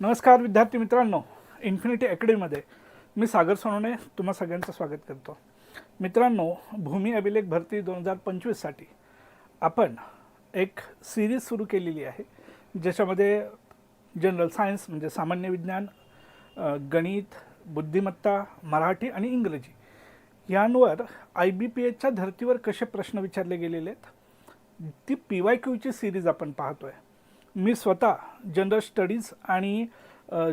नमस्कार विद्यार्थी मित्रांनो इन्फिनिटी अकॅडमीमध्ये मी सागर सोनवणे तुम्हा सगळ्यांचं स्वागत करतो. मित्रांनो भूमी अभिलेख भरती दोन हजार पंचवीससाठी आपण एक सिरीज सुरू केलेली आहे ज्याच्यामध्ये जनरल सायन्स म्हणजे सामान्य विज्ञान गणित बुद्धिमत्ता मराठी आणि इंग्रजी यांवर आय बी पी एचच्या धर्तीवर कसे प्रश्न विचारले गेलेले आहेत ती पी वाय क्यूची सिरीज आपण पाहतो आहे मी स्वतः जनरल स्टडीज आणि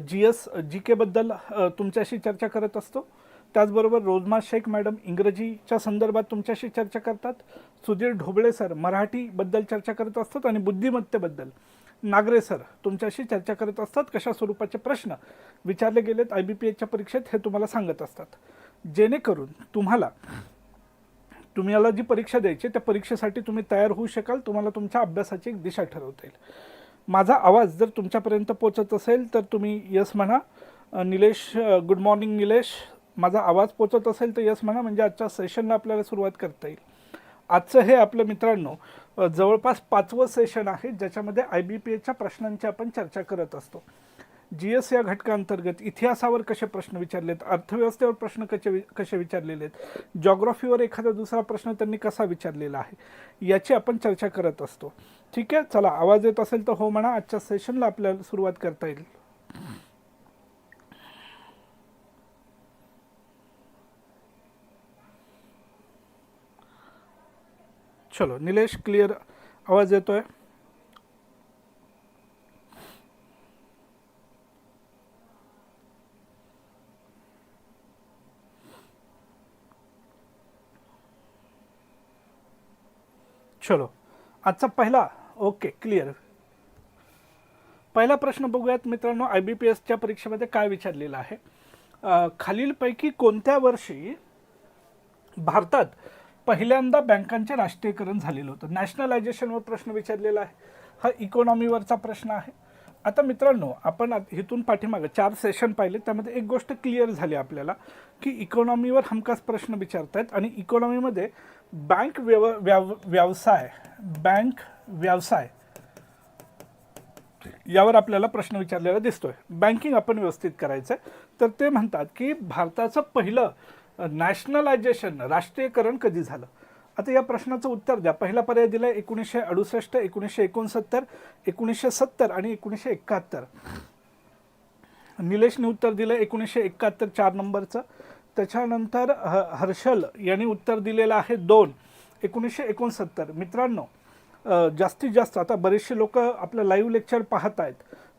जी एस जी केबद्दल तुमच्याशी चर्चा करत असतो. त्याचबरोबर रोजमा शेख मॅडम इंग्रजीच्या संदर्भात तुमच्याशी चर्चा करतात. सुधीर ढोबळे सर मराठीबद्दल चर्चा करत असतात आणि बुद्धिमत्तेबद्दल नागरे सर तुमच्याशी चर्चा करत असतात. कशा स्वरूपाचे प्रश्न विचारले गेलेत आय बी पी एचच्या परीक्षेत हे तुम्हाला सांगत असतात. जेणेकरून तुम्हाला तुम्ही याला जी परीक्षा द्यायची त्या परीक्षेसाठी तुम्ही तयार होऊ शकाल. तुम्हाला तुमच्या अभ्यासाची एक दिशा ठरवता येईल. माझा आवाज जर तुमच्यापर्यंत पोचत असेल तर तुम्ही यस म्हणा. Nilesh good morning Nilesh. माझा आवाज पोचत असेल तर यस म्हणा म्हणजे आजच्या सेशनला आपल्याला सुरुवात करता येईल. आजचं हे आपलं मित्रांनो जवळपास पाचवं सेशन आहे ज्याच्यामध्ये आय बी पी एच्या प्रश्नांची आपण चर्चा करत असतो. जी एस या घटकांतर्गत इतिहासावर कसे प्रश्न विचारलेत अर्थव्यवस्थेवर प्रश्न कसे वि कसे विचारलेले आहेत जॉग्रॉफीवर एखादा दुसरा प्रश्न त्यांनी कसा विचारलेला आहे याची आपण चर्चा करत असतो. ठीक आहे? चला आवाज येत असेल तर हो म्हणा आजच्या सेशनला आपल्याला सुरुवात करता येईल. चलो निलेश क्लिअर आवाज येतोय? चलो आजचा पहिला ओके क्लिअर पहिला प्रश्न बघूयात मित्रांनो आय बी पी एसच्या परीक्षेमध्ये काय विचारलेलं आहे? खालीलपैकी कोणत्या वर्षी भारतात पहिल्यांदा बँकांचे राष्ट्रीयकरण झालेलं होतं? नॅशनलायझेशनवर प्रश्न विचारलेला आहे. हा इकॉनॉमीवरचा प्रश्न आहे. आता मित्रांनो आपण आत- इथून पाठीमागं चार सेशन पाहिले त्यामध्ये एक गोष्ट क्लिअर झाली आपल्याला की इकॉनॉमीवर हमखास प्रश्न विचारतायत आणि इकॉनॉमीमध्ये बँक व्यव व्याव व्यवसाय बँक व्यवसाय यावर आपल्याला प्रश्न विचारलेला दिसतोय. बँकिंग आपण व्यवस्थित करायचं आहे तर ते म्हणतात की भारताचं पहिलं नॅशनलायझेशन राष्ट्रीयकरण कधी झालं? आता या प्रश्नाचं उत्तर द्या. पहिला पर्याय दिला एकोणीसशे अडुसष्ट एकोणीसशे एकोणसत्तर एकोणीसशे सत्तर आणि एकोणीसशे एकाहत्तर. निलेशने उत्तर दिलं एकोणीसशे एकाहत्तर चार नंबरचं. त्याच्यानंतर ह हर्षल यांनी उत्तर दिलेलं आहे दोन एकोणीसशे एकोणसत्तर. मित्रांनो जास्तीत जास्त आता बरेचसे लोक आपलं लाईव्ह लेक्चर पाहत आहेत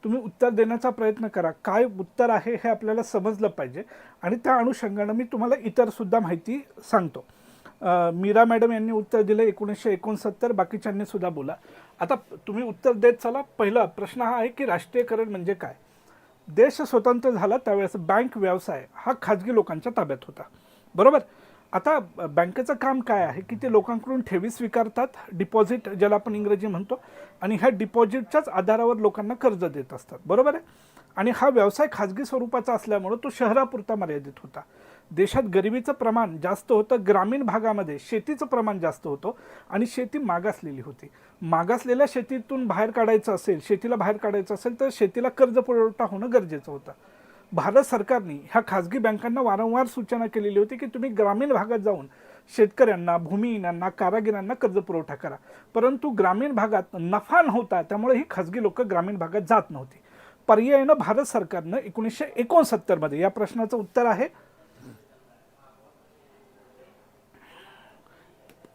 तुम्ही उत्तर देण्याचा प्रयत्न करा. काय उत्तर आहे हे आपल्याला समजलं पाहिजे. आणि त्या अनुषंगानं मी तुम्हाला इतरसुद्धा माहिती सांगतो. मीरा मॅडम यांनी उत्तर दिलं एकोणीसशे एकोणसत्तर बाकीच्यांनी सुद्धा बोला. आता तुम्ही उत्तर देत चला. पहिला प्रश्न हा आहे की राष्ट्रीयकरण म्हणजे काय? देश स्वतंत्र झाला त्यावेळेस बँक व्यवसाय हा खाजगी लोकांच्या ताब्यात होता. बरोबर? आता बँकेचं काम काय आहे? की ते लोकांकडून ठेवी स्वीकारतात? डिपॉझिट ज्याला आपण इंग्रजी म्हणतो आणि ह्या डिपॉझिटच्याच आधारावर लोकांना कर्ज देत असतात. बरोबर आहे? आणि हा व्यवसाय खाजगी स्वरूपाचा असल्यामुळं तो शहरापुरता मर्यादित होता. देशात गरिबीचं प्रमाण जास्त होतं ग्रामीण भागामध्ये शेतीचं प्रमाण जास्त होतं आणि शेती मागासलेली होती. मागासलेल्या शेतीतून बाहेर काढायचं असेल शेतीला बाहेर काढायचं असेल तर शेतीला कर्ज पुरवठा होणं गरजेचं होतं. भारत सरकारने ह्या खाजगी बँकांना वारंवार सूचना केलेली होती की तुम्ही ग्रामीण भागात जाऊन शेतकऱ्यांना भूमिहीनांना कारागिरांना कर्ज पुरवठा करा. परंतु ग्रामीण भागात नफा नव्हता त्यामुळे ही खाजगी लोक ग्रामीण भागात जात नव्हती. पर्यायानं भारत सरकारनं एकोणीसशे एकोणसत्तरमध्ये या प्रश्नाचं उत्तर आहे.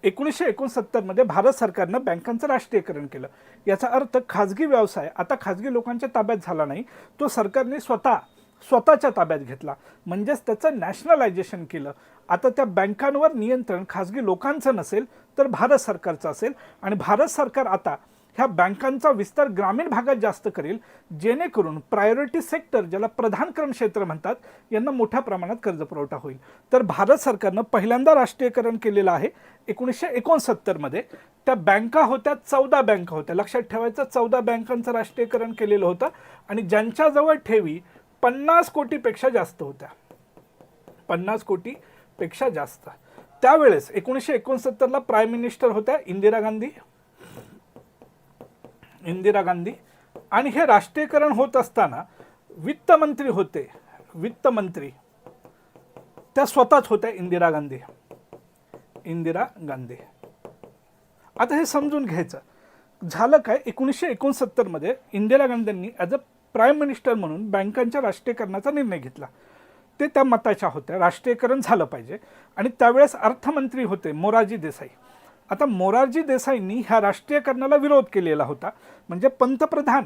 एकोणीसशे एकोणसत्तरमध्ये भारत सरकारनं बँकांचं राष्ट्रीयकरण केलं. याचा अर्थ खाजगी व्यवसाय आता खाजगी लोकांच्या ताब्यात झाला नाही तो सरकारने स्वतः स्वतःच्या ताब्यात घेतला. म्हणजेच त्याचं नॅशनलायझेशन केलं. आता त्या बँकांवर नियंत्रण खाजगी लोकांचं नसेल तर भारत सरकारचं असेल. आणि भारत सरकार आता ह्या बँकांचा विस्तार ग्रामीण भागात जास्त करेल जेणेकरून प्रायोरिटी सेक्टर ज्याला प्रधानकरण क्षेत्र म्हणतात यांना मोठ्या प्रमाणात कर्ज पुरवठा होईल. तर भारत सरकारनं पहिल्यांदा राष्ट्रीयकरण केलेलं आहे एकोणीसशे एकोणसत्तरमध्ये त्या बँका होत्या चौदा बँका होत्या. लक्षात ठेवायचं चौदा बँकांचं राष्ट्रीयकरण केलेलं होतं आणि ज्यांच्याजवळ ठेवी पन्नास कोटीपेक्षा जास्त होत्या. पन्नास कोटीपेक्षा जास्त. त्यावेळेस एकोणीसशे एकोणसत्तरला प्राईम मिनिस्टर होत्या इंदिरा गांधी. इंदिरा गांधी. आणि हे राष्ट्रीयकरण होत असताना वित्तमंत्री होते. वित्तमंत्री. त्या स्वतःच होत्या इंदिरा गांधी. इंदिरा गांधी. आता हे समजून घ्यायचं. झालं काय? एकोणीसशे एकोणसत्तरमध्ये इंदिरा गांधींनी ॲज अ प्राईम मिनिस्टर म्हणून बँकांच्या राष्ट्रीयकरणाचा निर्णय घेतला. ते त्या मताच्या होत्या. राष्ट्रीयकरण झालं पाहिजे. आणि त्यावेळेस अर्थमंत्री होते मोरारजी देसाई. आता मोरारजी देसाईंनी ह्या राष्ट्रीयकरणाला विरोध केलेला होता. म्हणजे पंतप्रधान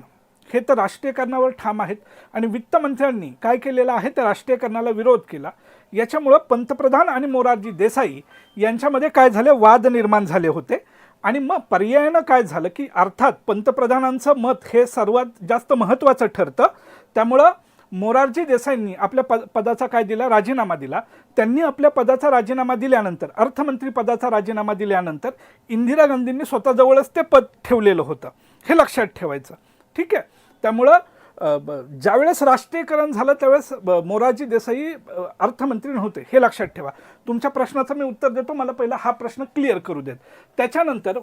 हे तर राष्ट्रीयकरणावर ठाम आहेत आणि वित्तमंत्र्यांनी काय केलेलं आहे तर राष्ट्रीयकरणाला विरोध केला. याच्यामुळं पंतप्रधान आणि मोरारजी देसाई यांच्यामध्ये काय झाले? वाद निर्माण झाले होते. आणि मग पर्यायानं काय झालं की अर्थात पंतप्रधानांचं मत हे सर्वात जास्त महत्त्वाचं ठरतं. त्यामुळं मोरारजी देसाईंनी आपल्या पद पदाचा काय दिला? राजीनामा दिला. त्यांनी आपल्या पदाचा राजीनामा दिल्यानंतर अर्थमंत्री पदाचा राजीनामा दिल्यानंतर इंदिरा गांधींनी स्वतःजवळच ते पद ठेवलेलं होतं. हे लक्षात ठेवायचं. ठीक आहे? त्यामुळं ब- ज्यावेळेस राष्ट्रीयकरण झालं त्यावेळेस ब- मोरारजी देसाई अर्थमंत्री नव्हते. हे लक्षात ठेवा. तुमच्या प्रश्नाचं मी उत्तर देतो. मला पहिला हा प्रश्न क्लिअर करू देत. त्याच्यानंतर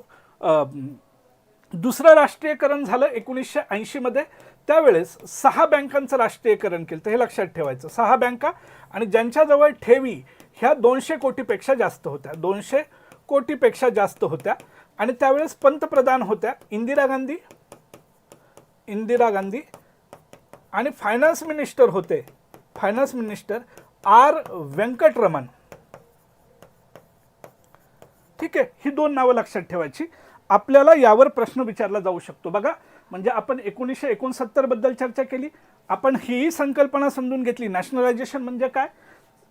दुसरं राष्ट्रीयकरण झालं एकोणीसशे ऐंशीमध्ये त्यावेळेस सहा बँकांचं राष्ट्रीयकरण केलं तर हे लक्षात ठेवायचं. सहा बँका आणि ज्यांच्याजवळ ठेवी ह्या दोनशे कोटीपेक्षा जास्त होत्या. दोनशे कोटीपेक्षा जास्त होत्या. आणि त्यावेळेस पंतप्रधान होत्या इंदिरा गांधी इंदिरा गांधी आणि फायनान्स मिनिस्टर होते. Finance minister R Venkataraman. ठीक आहे? ही दोन नावं लक्षात ठेवायची. आपल्याला यावर प्रश्न विचारला जाऊ शकतो. बघा म्हणजे आपण एकोणीसशे एकोणसत्तरबद्दल चर्चा केली. आपण ही संकल्पना समजून घेतली. नॅशनलायझेशन म्हणजे काय?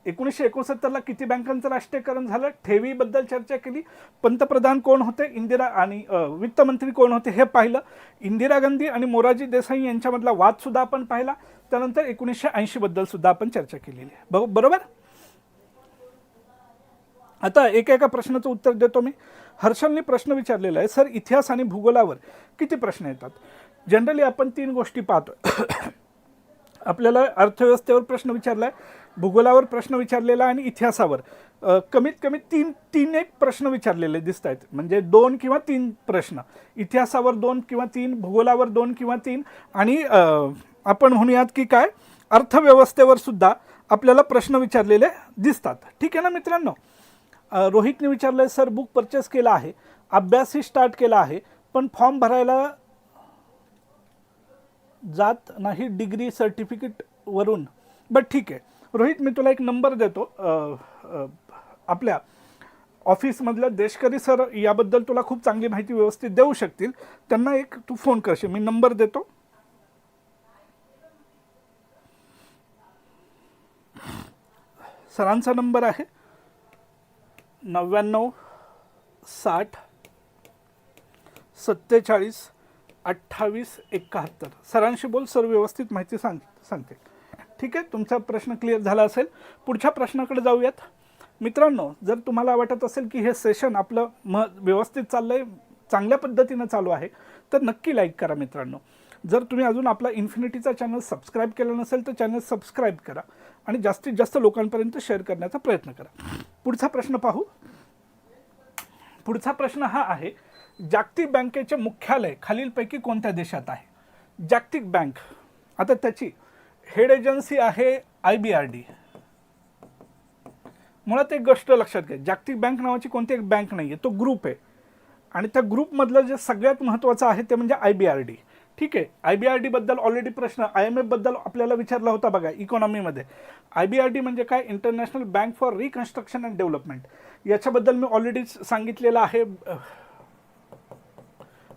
एकोणीसशे एकोणसत्तरला किती बँकांचं राष्ट्रीयकरण झालं? ठेवीबद्दल चर्चा केली. पंतप्रधान कोण होते? इंदिरा आणि वित्तमंत्री कोण होते हे पाहिलं. इंदिरा गांधी आणि मोरारजी देसाई यांच्यामधला वादसुद्धा आपण पाहिला. त्यानंतर एकोणीसशे ऐंशीबद्दल सुद्धा आपण चर्चा केलेली आहे. ब- बरोबर? आता एका एका प्रश्नाचं उत्तर देतो मी. हर्षलनी प्रश्न विचारलेला आहे सर इतिहास आणि भूगोलावर किती प्रश्न येतात? जनरली आपण तीन गोष्टी पाहतो आपल्याला अर्थव्यवस्थेवर प्रश्न विचारला आहे भूगोलावर प्रश्न विचारलेला आहे आणि इतिहासावर. कमीत कमी तीन तीन एक प्रश्न विचारलेले दिसत आहेत म्हणजे दोन किंवा तीन प्रश्न. इतिहासावर दोन किंवा तीन भूगोलावर दोन किंवा तीन आणि आपण म्हणूयात की काय? अर्थव्यवस्थेवर सुद्धा आपल्याला प्रश्न विचारलेले दिसतात. ठीक आहे ना मित्रांनो? रोहितने विचारलं सर बुक परचेस केला आहे. अभ्यासही स्टार्ट केला आहे पण फॉर्म भरायला जात नाही डिग्री सर्टिफिकेटवरून बट ठीक आहे. रोहित मी तुला एक नंबर देतो. आपल्या ऑफिसमधल्या देशकरी सर याबद्दल तुला खूप चांगली माहिती व्यवस्थित देऊ शकतील. त्यांना एक तू फोन करशील. मी नंबर देतो. सरांचा नंबर आहे. नव्याण्णव साठ सत्तेचाळीस अठ्ठावीस एकाहत्तर. सरांशी बोल सर व्यवस्थित माहिती सांग सांगते ठीक आहे तुमचा प्रश्न क्लिअर झाला असेल. पुढच्या प्रश्नाकडे जाऊयात. मित्रांनो जर तुम्हाला वाटत असेल की हे सेशन आपलं म व्यवस्थित चाललं आहे चांगल्या पद्धतीनं चालू आहे तर नक्की लाईक करा मित्रांनो. जर तुम्ही अजून आपला इन्फिनिटीचा चॅनल सबस्क्राईब केला नसेल तर चॅनल सबस्क्राईब करा. आणि जास्तीत जास्त लोकांपर्यंत शेअर करण्याचा प्रयत्न करा. पुढचा प्रश्न पाहू. पुढचा प्रश्न हा आहे जागतिक बँकेचे मुख्यालय खालीलपैकी कोणत्या देशात आहे? जागतिक बँक आता त्याची हेड एजन्सी आहे आय बी आर डी मुळात एक गोष्ट लक्षात घ्या जागतिक बँक नावाची कोणती एक बँक नाही आहे तो ग्रुप आहे. आणि त्या ग्रुपमधलं जे सगळ्यात महत्त्वाचं आहे ते म्हणजे आय बी आर डी ठीक आहे. आय बी आर डीबद्दल ऑलरेडी प्रश्न आय एम एफबद्दल आपल्याला विचारला होता बघा इकॉनॉमीमध्ये आय बी आर डी म्हणजे काय? International bank for reconstruction and development याच्याबद्दल मी ऑलरेडी सांगितलेलं आहे.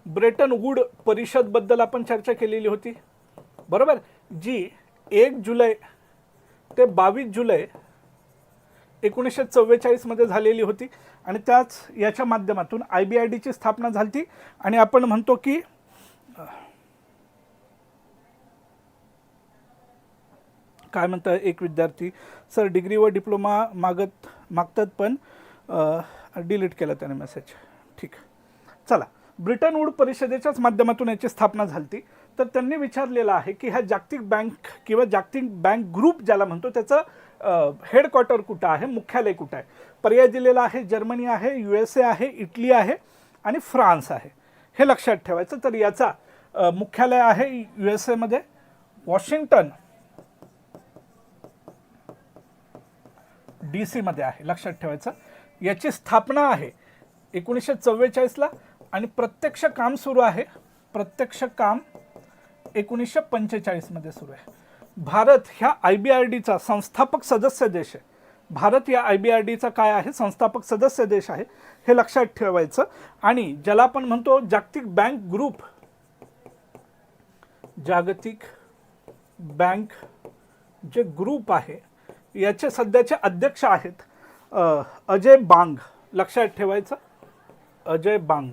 ब्रेटन वूड परिषदबद्दल आपण चर्चा केलेली होती. बरोबर? जी एक जुलै ते बावीस जुलै एकोणीसशे चव्वेचाळीसमध्ये झालेली होती आणि त्याच याच्या माध्यमातून आय बी आय डीची स्थापना झाली आणि आपण म्हणतो की काय म्हणतं एक विद्यार्थी सर डिग्री व डिप्लोमा मागत मागतात पण डिलीट केला त्याने मेसेज. ठीक. चला. ब्रिटन वूड परिषदेच्याच माध्यमातून याची स्थापना झाली तर त्यांनी विचारलेलं आहे की ह्या जागतिक बँक किंवा जागतिक बँक ग्रुप ज्याला म्हणतो त्याचं हेडक्वार्टर कुठं आहे मुख्यालय कुठं आहे? पर्याय दिलेला आहे जर्मनी आहे यू एस ए आहे इटली आहे आणि फ्रान्स आहे. हे लक्षात ठेवायचं. तर याचा मुख्यालय आहे यू एस एमध्ये वॉशिंग्टन डी सीमध्ये आहे लक्षात ठेवायचं. याची स्थापना आहे एकोणीसशे चव्वेचाळीसला आणि प्रत्यक्ष काम सुरू आहे. प्रत्यक्ष काम एकोणीसशे पंचेचाळीसमध्ये सुरू आहे. भारत ह्या आय बी आर डीचा संस्थापक सदस्य देश आहे. भारत या आय बी आर डीचा काय आहे? संस्थापक सदस्य देश आहे हे लक्षात ठेवायचं. आणि ज्याला आपण म्हणतो जागतिक बँक ग्रुप जागतिक बँक जे ग्रुप आहे याचे सध्याचे अध्यक्ष आहेत अजय बांग. लक्षात ठेवायचं अजय बांग.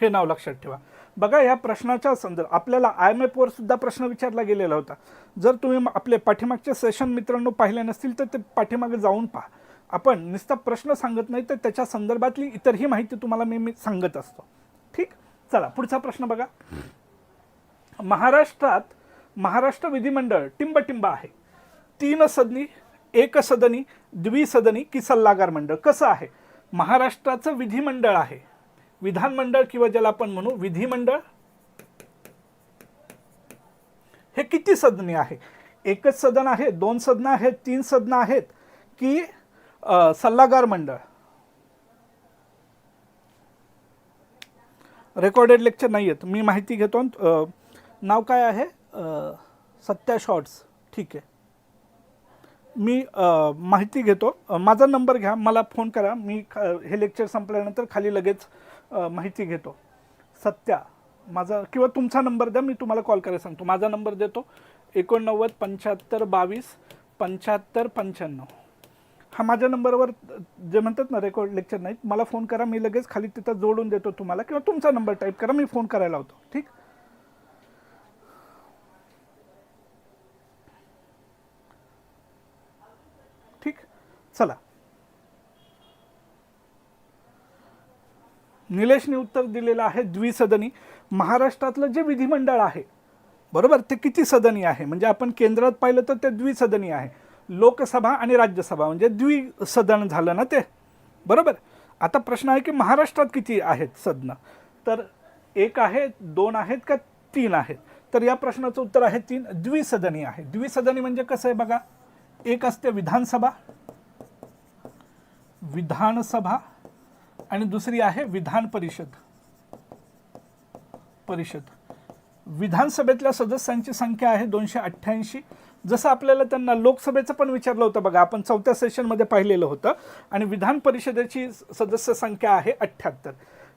हे नाव लक्षात ठेवा. बघा ह्या प्रश्नाच्या संदर्भ आपल्याला आय एम एफवर सुद्धा प्रश्न विचारला गेलेला होता. जर तुम्ही आपले पाठीमागचे सेशन मित्रांनो पाहिले नसतील तर ते पाठीमागे जाऊन पहा. आपण नुसता प्रश्न सांगत नाही तर त्याच्या संदर्भातली इतरही माहिती तुम्हाला मी मी सांगत असतो. ठीक? चला पुढचा प्रश्न बघा. महाराष्ट्रात महाराष्ट्र विधिमंडळ टिंबटिंब आहे. तीन सदनी एक सदनी द्विसदनी की सल्लागार मंडळ. कसं आहे? महाराष्ट्राचं विधिमंडळ आहे. विधानमंडळ किंवा ज्याला आपण म्हणू विधिमंडळ हे किती सदनी आहे? एकच सदन आहे दोन सदनं आहेत तीन सदनं आहेत की सल्लागार मंडळ. रेकॉर्डेड लेक्चर नाही आहेत मी माहिती घेतो. नाव काय आहे? सत्या शॉर्ट्स. ठीक आहे. मी माहिती घेतो. माझा नंबर घ्या. मला फोन करा. मी हे लेक्चर संपल्यानंतर खाली लगेच माहिती घेतो. सत्या. माझा किंवा तुमचा नंबर द्या. मी तुम्हाला कॉल करायला सांगतो. माझा नंबर देतो. एकोणनव्वद पंच्याहत्तर बावीस पंच्याहत्तर पंच्याण्णव. हा माझ्या नंबरवर जे म्हणतात ना रेकॉर्ड लेक्चर नाहीत. मला फोन करा. मी लगेच खाली तिथं जोडून देतो तुम्हाला. किंवा तुमचा नंबर टाईप करा. मी फोन करायला होतो ठीक ठीक? चला. निलेशने उत्तर दिलेलं आहे द्विसदनी. महाराष्ट्रातलं जे विधिमंडळ आहे बरोबर? ते किती सदनी आहे? म्हणजे आपण केंद्रात पाहिलं तर ते द्विसदनी आहे. लोकसभा आणि राज्यसभा म्हणजे द्विसदन झालं ना ते? बरोबर? आता प्रश्न आहे की महाराष्ट्रात किती आहेत सदनं? तर एक आहे दोन आहेत का तीन आहेत? तर या प्रश्नाचं उत्तर आहे तीन. द्विसदनी आहे. द्विसदनी म्हणजे कसं आहे बघा? एक असते विधानसभा विधानसभा आणि दुसरी आहे विधान परिषद. परिषद. विधानसभेतल्या सदस्यांची संख्या आहे दोनशे अठ्ठ्याऐंशी. जसं आपल्याला त्यांना लोकसभेचं पण विचारलं होतं बघा आपण चौथ्या सेशनमध्ये पाहिलेलं होतं. आणि विधान परिषदेची सदस्य संख्या आहे अठ्ठ्याहत्तर.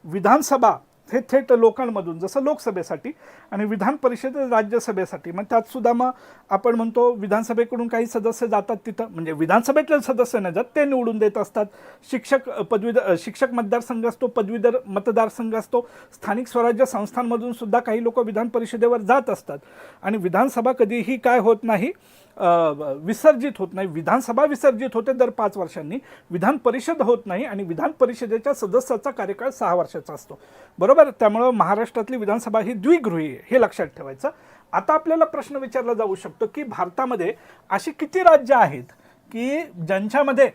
विधानसभा हे थेट लोकांमधून जसं लोकसभेसाठी आणि विधान परिषद राज्यसभेसाठी. मग त्यात सुद्धा मग आपण म्हणतो विधानसभेकडून काही सदस्य जातात तिथं. म्हणजे विधानसभेतले सदस्य नाही जात ते निवडून देत असतात. शिक्षक पदवीधर शिक्षक मतदारसंघ असतो पदवीधर मतदारसंघ असतो. स्थानिक स्वराज्य संस्थांमधून सुद्धा काही लोक विधान परिषदेवर जात असतात. आणि विधानसभा कधीही काय होत नाही विसर्जित होत नाही. विधानसभा विसर्जित होते दर पाच वर्षांनी. विधान परिषद होत नाही आणि विधान परिषदेच्या सदस्याचा कार्यकाळ सहा वर्षाचा असतो. बरोबर? त्यामुळं महाराष्ट्रातली विधानसभा ही द्विगृही आहे हे लक्षात ठेवायचं. आता आपल्याला प्रश्न विचारला जाऊ शकतो की भारतामध्ये अशी किती राज्य आहेत की ज्यांच्यामध्ये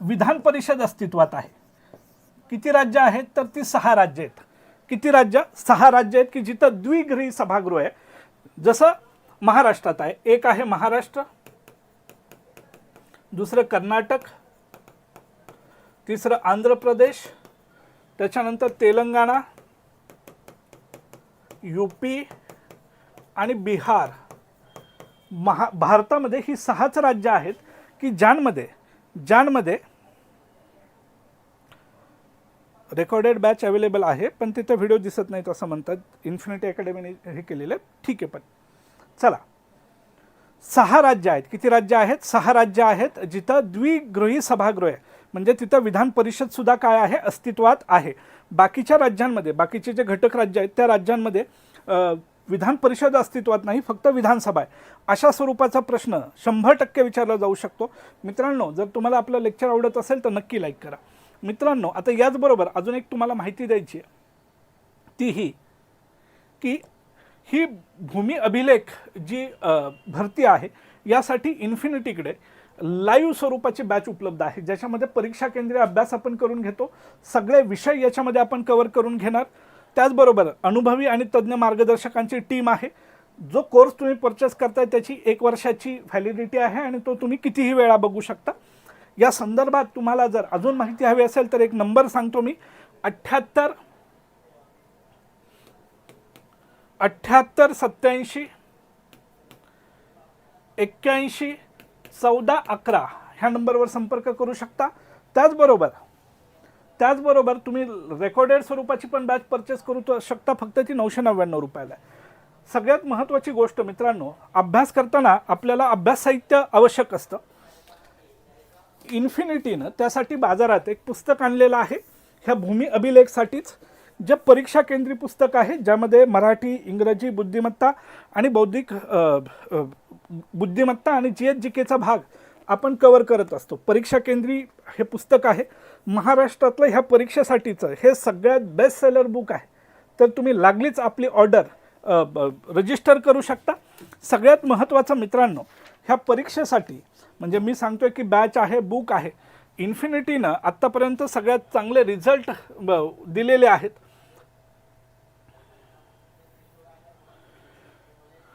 विधान परिषद अस्तित्वात आहे? किती राज्य आहेत? तर ती सहा राज्य आहेत. किती राज्य? सहा राज्य आहेत की जिथं द्विगृही सभागृह आहे. जसं महाराष्ट्रात आहे. एक आहे महाराष्ट्र दुसरं कर्नाटक तिसरं आंध्र प्रदेश त्याच्यानंतर तेलंगणा यूपी आणि बिहार. महा भारतामध्ये ही सहाच राज्य आहेत की ज्यांमध्ये ज्यांमध्ये रेकॉर्डेड बॅच अवेलेबल आहे पण तिथं व्हिडिओ दिसत नाहीत असं म्हणतात. इन्फिनिटी अकॅडमीने हे केलेलं आहे. ठीक आहे पण चला. सहा राज्य आहेत. किती राज्य आहेत? सहा राज्य आहेत जिथं द्विगृही सभागृह आहे. म्हणजे तिथं विधान परिषद सुद्धा काय आहे? अस्तित्वात आहे. बाकीच्या राज्यांमध्ये बाकीचे जे घटक राज्य आहेत त्या राज्यांमध्ये विधान परिषद अस्तित्वात नाही फक्त विधानसभा आहे. अशा स्वरूपाचा प्रश्न शंभर टक्के विचारला जाऊ शकतो. मित्रांनो जर तुम्हाला आपलं लेक्चर आवडत असेल तर नक्की लाईक करा. मित्रांनो आता याचबरोबर अजून एक तुम्हाला माहिती द्यायची आहे. ती ही की ही भूमी अभिलेख जी भरती आहे यासाठी इन्फिनिटीकडे लाईव्ह स्वरूपाची बॅच उपलब्ध आहे ज्याच्यामध्ये परीक्षा केंद्रीय अभ्यास आपण करून घेतो सगळे विषय याच्यामध्ये आपण कवर करून घेणार. त्याचबरोबर अनुभवी आणि तज्ज्ञ मार्गदर्शकांची टीम आहे. जो कोर्स तुम्ही परचेस करताय त्याची एक वर्षाची व्हॅलिडिटी आहे आणि तो तुम्ही कितीही वेळा बघू शकता. या संदर्भात तुम्हाला जर अजून माहिती हवी असेल तर एक नंबर सांगतो मी. अठ्ठ्याहत्तर अठ्ठ्याहत्तर सत्याऐंशी एक्क्याऐंशी चौदा अकरा ह्या नंबरवर संपर्क करू शकता. त्याचबरोबर त्याचबरोबर तुम्ही रेकॉर्डेड स्वरूपाची पण बॅच परचेस करू शकता फक्त ती नऊशे नव्याण्णव रुपयाला सगळ्यात महत्त्वाची गोष्ट मित्रांनो अभ्यास करताना आपल्याला अभ्यास साहित्य आवश्यक असतं. इन्फिनिटीनं त्यासाठी बाजारात एक पुस्तक आणलेलं आहे. ह्या भूमी अभिलेखसाठीच. जे परीक्षा केंद्री पुस्तक आहे ज्यामध्ये मराठी इंग्रजी बुद्धिमत्ता आणि बौद्धिक बुद्धिमत्ता आणि जी एच जी केचा भाग आपण कवर करत असतो. परीक्षा केंद्री हे पुस्तक आहे. महाराष्ट्रातलं ह्या परीक्षेसाठीचं हे सगळ्यात बेस्ट सेलर बुक आहे. तर तुम्ही लागलीच आपली ऑर्डर रजिस्टर करू शकता. सगळ्यात महत्त्वाचं मित्रांनो ह्या परीक्षेसाठी म्हणजे मी सांगतोय की बॅच आहे बुक आहे. इन्फिनिटीनं आत्तापर्यंत सगळ्यात चांगले रिझल्ट दिलेले आहेत.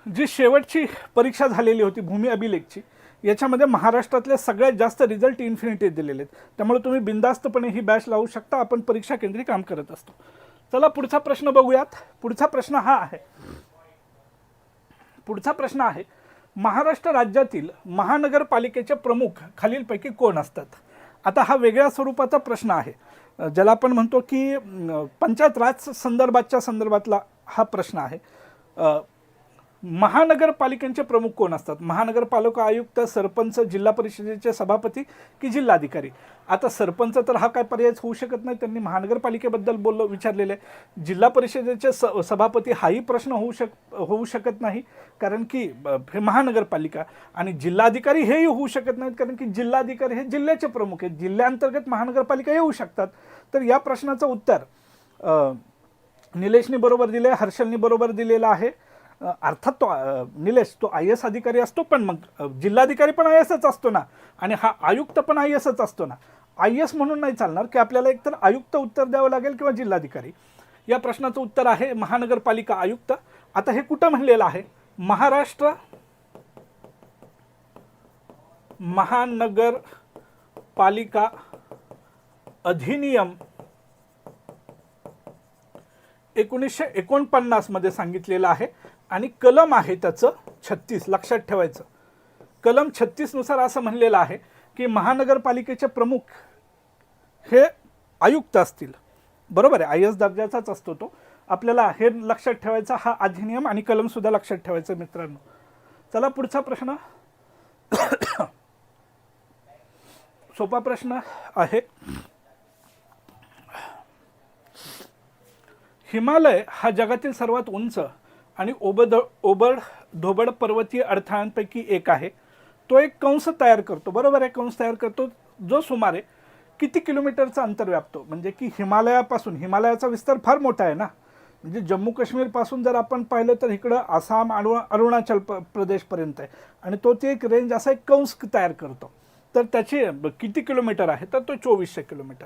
जी शेवटची परीक्षा झालेली होती भूमी अभिलेखची याच्यामध्ये महाराष्ट्रातले सगळ्यात जास्त रिझल्ट इन्फिनिटी दिलेले आहेत. त्यामुळे तुम्ही बिंदास्तपणे ही बॅच लावू शकता. आपण परीक्षा केंद्री काम करत असतो. चला पुढचा प्रश्न बघूयात. पुढचा प्रश्न हा आहे. पुढचा प्रश्न आहे. महाराष्ट्र राज्यातील महानगरपालिकेचे प्रमुख खालीलपैकी कोण असतात? आता हा वेगळ्या स्वरूपाचा प्रश्न आहे. ज्याला आपण म्हणतो की पंचायत राज संदर्भातच्या संदर्भातला हा प्रश्न आहे. महानगरपालिकांचे प्रमुख कोण असतात? महानगरपालिका आयुक्त सरपंच जिल्हा परिषदेचे सभापती की जिल्हाधिकारी? आता सरपंच तर हा काय पर्यायच होऊ शकत नाही. त्यांनी महानगरपालिकेबद्दल बोललो विचारलेले आहे. जिल्हा परिषदेचे स सभापती हाही प्रश्न होऊ शक होऊ शकत नाही. कारण की ब- हे महानगरपालिका आणि जिल्हाधिकारी हेही होऊ शकत नाहीत. कारण की जिल्हाधिकारी हे जिल्ह्याचे प्रमुख आहेत. जिल्ह्यांतर्गत महानगरपालिका येऊ शकतात. तर या प्रश्नाचं उत्तर निलेशनी बरोबर दिले हर्षलनी बरोबर दिलेलं आहे. अर्थात तो निलेश तो आय एस अधिकारी असतो पण मग जिल्हाधिकारी पण आय एसच असतो ना? आणि हा आयुक्त पण आय एसच असतो ना? आय एस म्हणून नाही चालणार की आपल्याला एकतर आयुक्त उत्तर द्यावं लागेल किंवा जिल्हाधिकारी. या प्रश्नाचं उत्तर आहे महानगरपालिका आयुक्त. आता हे कुठं म्हणलेलं आहे? महाराष्ट्र महानगरपालिका अधिनियम एकोणीसशे एकोणपन्नासमध्ये सांगितलेलं आहे. आणि कलम आहे त्याचं छत्तीस लक्षात ठेवायचं. कलम छत्तीसनुसार असं म्हणलेलं आहे की महानगरपालिकेचे प्रमुख हे आयुक्त असतील. बरोबर आहे आय एस दर्जाचाच असतो तो. आपल्याला हे लक्षात ठेवायचा हा अधिनियम आणि कलमसुद्धा लक्षात ठेवायचं मित्रांनो. चला पुढचा प्रश्न. सोपा प्रश्न आहे. हिमालय हा जगातील सर्वात उंच आणि ओबद ओबड धोबड पर्वतीय अडथळ्यांपैकी एक आहे. तो एक कंस तयार करतो. बरोबर आहे कंस तयार करतो. जो सुमारे किती किलोमीटरचा अंतर व्यापतो? म्हणजे की हिमालयापासून हिमालयाचा विस्तार फार मोठा आहे ना? म्हणजे जम्मू काश्मीरपासून जर आपण पाहिलं तर इकडं आसाम अरु अरुणाचल प प्रदेशपर्यंत आहे. आणि तो ती एक रेंज असा एक कंस तयार करतो. तर त्याचे किती किलोमीटर आहे? तर तो चोवीसशे किलोमीटर.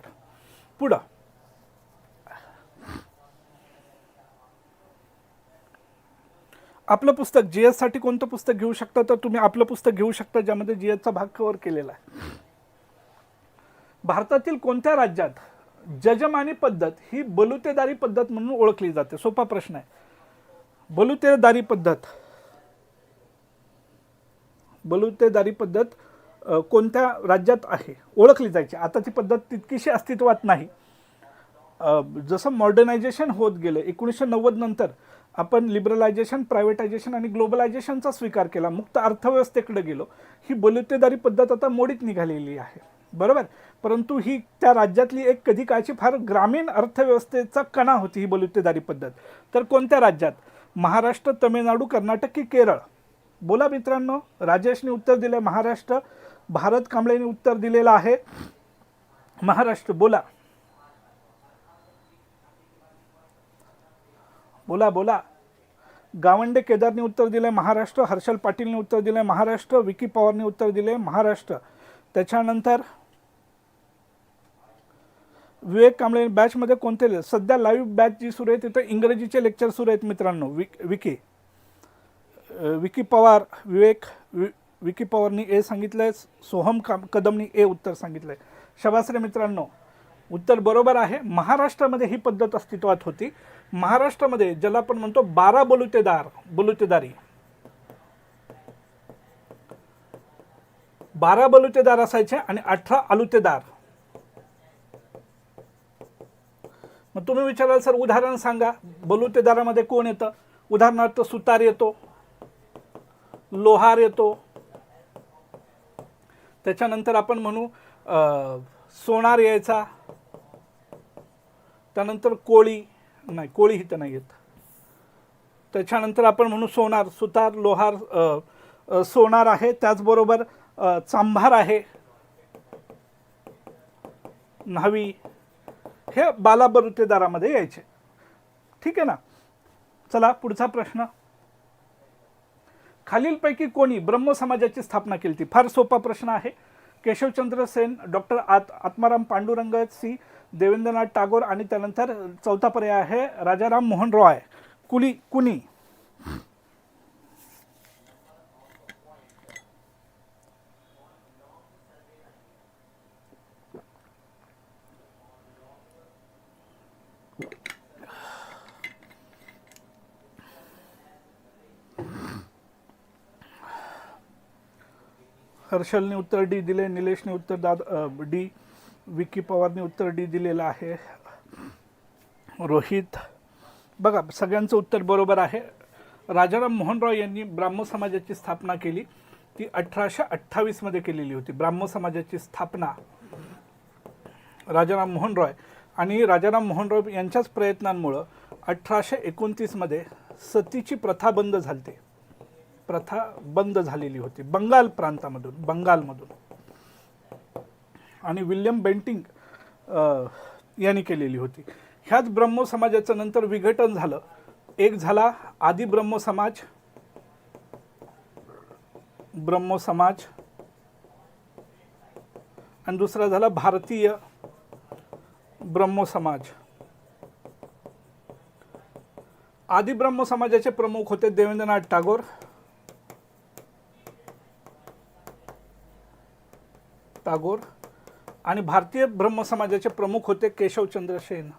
पुढं. आपलं पुस्तक जी एससाठी कोणतं पुस्तक घेऊ शकता तर तुम्ही आपलं पुस्तक घेऊ शकता ज्यामध्ये जी एसचा भाग कव्हर केलेला आहे. भारतातील कोणत्या राज्यात जजमानी पद्धत ही बलुतेदारी पद्धत म्हणून ओळखली जाते? सोपा प्रश्न आहे. बलुतेदारी पद्धत बलुतेदारी पद्धत कोणत्या राज्यात आहे? ओळखली जायची. आता ती पद्धत तितकीशी अस्तित्वात नाही. जसं मॉडर्नायझेशन होत गेलं एकोणीसशे नव्वद नंतर आपण लिबरलायझेशन प्रायव्हेटायझेशन आणि ग्लोबलायझेशनचा स्वीकार केला. मुक्त अर्थव्यवस्थेकडे गेलो. ही बलुतेदारी पद्धत आता मोडीत निघालेली आहे. बरोबर? परंतु ही त्या राज्यातली एक कधी काळची फार ग्रामीण अर्थव्यवस्थेचा कणा होती ही बलुतेदारी पद्धत. तर कोणत्या राज्यात? महाराष्ट्र तमिळनाडू कर्नाटक की केरळ? बोला मित्रांनो. राजेशने उत्तर दिलं महाराष्ट्र. भारत कांबळेने उत्तर दिलेलं आहे. महाराष्ट्र बोला. बोला बोला. गावंडे केदारने उत्तर दिले महाराष्ट्र. हर्षल पाटीलने उत्तर दिले महाराष्ट्र. विकी पवारने उत्तर दिले महाराष्ट्र. त्याच्यानंतर विवेक कांबळे बॅचमध्ये कोणते सध्या लाईव्ह बॅच जी सुरू आहे तिथं इंग्रजीचे लेक्चर सुरू आहेत मित्रांनो. विक विकी. विकी पवार विवेक वि विकी पवारनी ए सांगितलं आहे सोहम काम कदमनी ए उत्तर सांगितलं आहे शबासरे मित्रांनो. उत्तर बरोबर आहे. महाराष्ट्रामध्ये ही पद्धत अस्तित्वात होती. महाराष्ट्रामध्ये ज्याला आपण म्हणतो बारा बलुतेदार बलुतेदारी. बारा बलुतेदार असायचे आणि अठरा आलुतेदार. मग तुम्ही विचाराल सर उदाहरण सांगा. बलुतेदारामध्ये कोण येतं? उदाहरणार्थ सुतार येतो लोहार येतो. त्याच्यानंतर आपण म्हणू सोनार यायचा. त्यानंतर कोळी. नाही कोळी इथं नाही येत. त्याच्यानंतर आपण म्हणू सोनार सुतार लोहार सोनार आहे त्याचबरोबर चांभार आहे न्हावी हे बालाबरुतेदारामध्ये यायचे. ठीक आहे ना? चला पुढचा प्रश्न. खालीलपैकी कोणी ब्रह्म समाजाची स्थापना केली ती फार सोपा प्रश्न आहे. केशवचंद्र सेन डॉक्टर आत आत्माराम पांडुरंग सी देवेंद्रनाथ टागोर आणि त्यानंतर चौथा पर्याय आहे राजाराम मोहन रॉय. कुली कुणी? हर्षलने उत्तर डी दिले निलेशने उत्तर दाद डी. विकी पवारने उत्तर डी दिलेलं आहे. रोहित बघा सगळ्यांचं उत्तर बरोबर आहे. राजाराम मोहन रॉय यांनी ब्राह्म समाजाची स्थापना केली. ती अठराशे अठ्ठावीसमध्ये केलेली होती. ब्राह्म समाजाची स्थापना राजाराम मोहन रॉय आणि राजाराम मोहन रॉय यांच्याच प्रयत्नांमुळं अठराशे एकोणतीसमध्ये सतीची प्रथा बंद झाली प्रथा बंद झालेली होती. बंगाल प्रांतामधून बंगालमधून. आणि विल्यम बेंटिंग यांनी केलेली होती. ह्याच ब्रह्म समाजाचं नंतर विघटन झालं. एक झाला आदी ब्रह्म समाज ब्रह्म समाज आणि दुसरा झाला भारतीय ब्रह्म समाज. आदी ब्रह्म समाजाचे प्रमुख होते देवेंद्रनाथ टागोर टागोर आणि भारतीय ब्रह्म समाजाचे प्रमुख होते केशवचंद्र सेन.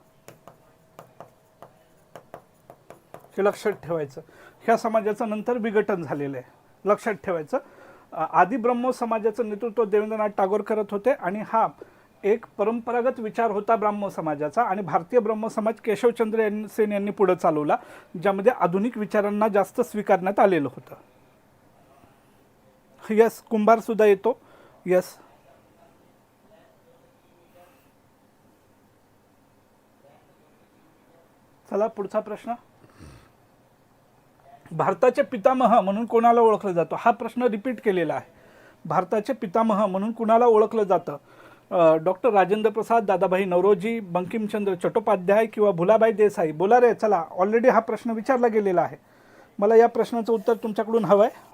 हे लक्षात ठेवायचं. ह्या समाजाचं नंतर विघटन झालेलं आहे. लक्षात ठेवायचं. अ, आदी ब्रह्म समाजाचं नेतृत्व देवेंद्रनाथ टागोर करत होते आणि हा एक परंपरागत विचार होता ब्राह्म समाजाचा आणि भारतीय ब्रह्म समाज केशवचंद्र यांनी- सेन यांनी पुढे चालवला ज्यामध्ये आधुनिक विचारांना जास्त स्वीकारण्यात आलेलं होतं. यस कुंभार सुद्धा येतो. यस चला पुढचा प्रश्न. भारताचे पितामह म्हणून कोणाला ओळखलं जातं? हा प्रश्न रिपीट केलेला आहे. भारताचे पितामह म्हणून कुणाला ओळखलं जातं? डॉक्टर राजेंद्र प्रसाद दादाभाई नवरोजी बंकिमचंद्र चट्टोपाध्याय किंवा भुलाबाई देसाई. बोला रे चला ऑलरेडी हा प्रश्न विचारला गेलेला आहे. मला या प्रश्नाचं उत्तर तुमच्याकडून हवं आहे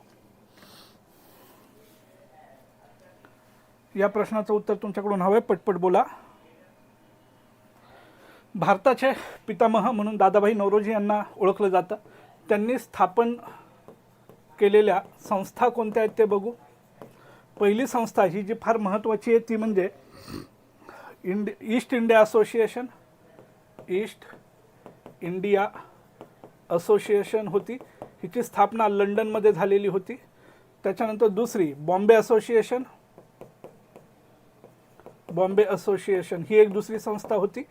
या प्रश्नाचं उत्तर तुमच्याकडून हवं आहे पटपट बोला. भारताचे पितामह म्हणून दादाभाई नवरोजी यांना ओळखलं जातं. त्यांनी स्थापन केलेल्या संस्था कोणत्या आहेत ते बघू. पहिली संस्था ही जी फार महत्त्वाची आहे ती म्हणजे Ind East India association. East India association होती. हिची स्थापना लंडनमध्ये झालेली होती. त्याच्यानंतर दुसरी बॉम्बे असोसिएशन. बॉम्बे असोसिएशन ही एक दुसरी संस्था होती.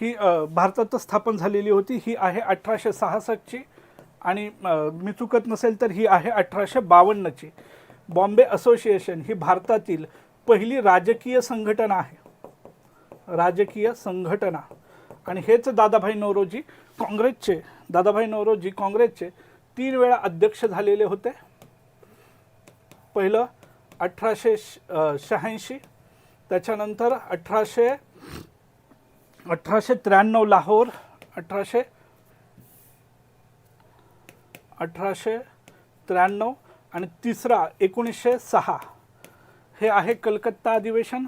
ही भारतात भारतातच स्थापन झालेली होती. ही आहे अठराशे सहासष्टची आणि मी चुकत नसेल तर ही आहे अठराशे बावन्नची. बॉम्बे असोसिएशन ही भारतातील पहिली राजकीय संघटना आहे. राजकीय संघटना. आणि हेच दादाभाई नवरोजी काँग्रेसचे दादाभाई नवरोजी काँग्रेसचे तीन वेळा अध्यक्ष झालेले होते. पहिलं अठराशे शहाऐंशी त्याच्यानंतर अठराशे अठराशे त्र्याण्णव लाहोर अठराशे अठराशे त्र्याण्णव आणि तिसरा एकोणीसशे सहा. हे आहे कलकत्ता अधिवेशन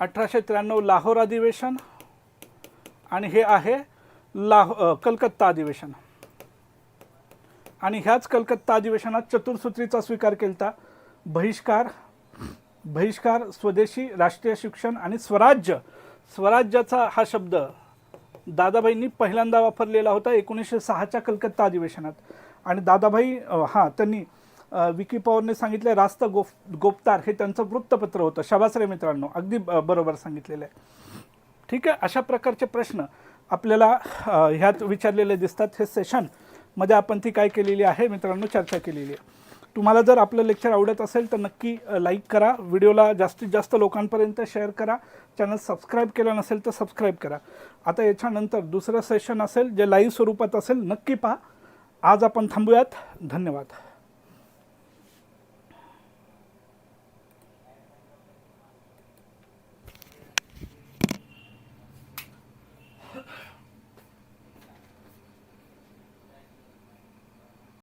अठराशे त्र्याण्णव लाहोर अधिवेशन आणि हे आहे लाहो कलकत्ता अधिवेशन. आणि ह्याच कलकत्ता अधिवेशनात चतुर्सूत्रीचा स्वीकार केलता. बहिष्कार बहिष्कार स्वदेशी राष्ट्रीय शिक्षण आणि स्वराज्य स्वराज्याचा हा शब्द दादाभाईंनी पहिल्यांदा वापरलेला होता एकोणीसशे सहाच्या कलकत्ता अधिवेशनात. आणि दादाभाई हां त्यांनी विकी पवारने सांगितले रास्त गोफ गोपतार हे त्यांचं वृत्तपत्र होतं. शबासरे मित्रांनो अगदी बरोबर सांगितलेलं आहे. ठीक आहे अशा प्रकारचे प्रश्न आपल्याला ह्यात विचारलेले दिसतात. हे सेशनमध्ये आपण ती काय केलेली आहे? मित्रांनो चर्चा केलेली आहे. तुम्हाला जर आपलं लेक्चर आवडत असेल तर नक्की लाईक करा. व्हिडिओला जास्तीत जास्त लोकांपर्यंत शेअर करा. चॅनल सबस्क्राईब केलं नसेल तर सबस्क्राईब करा. आता याच्यानंतर दुसरं सेशन असेल जे लाईव्ह स्वरूपात असेल नक्की पहा. आज आपण थांबूयात. धन्यवाद.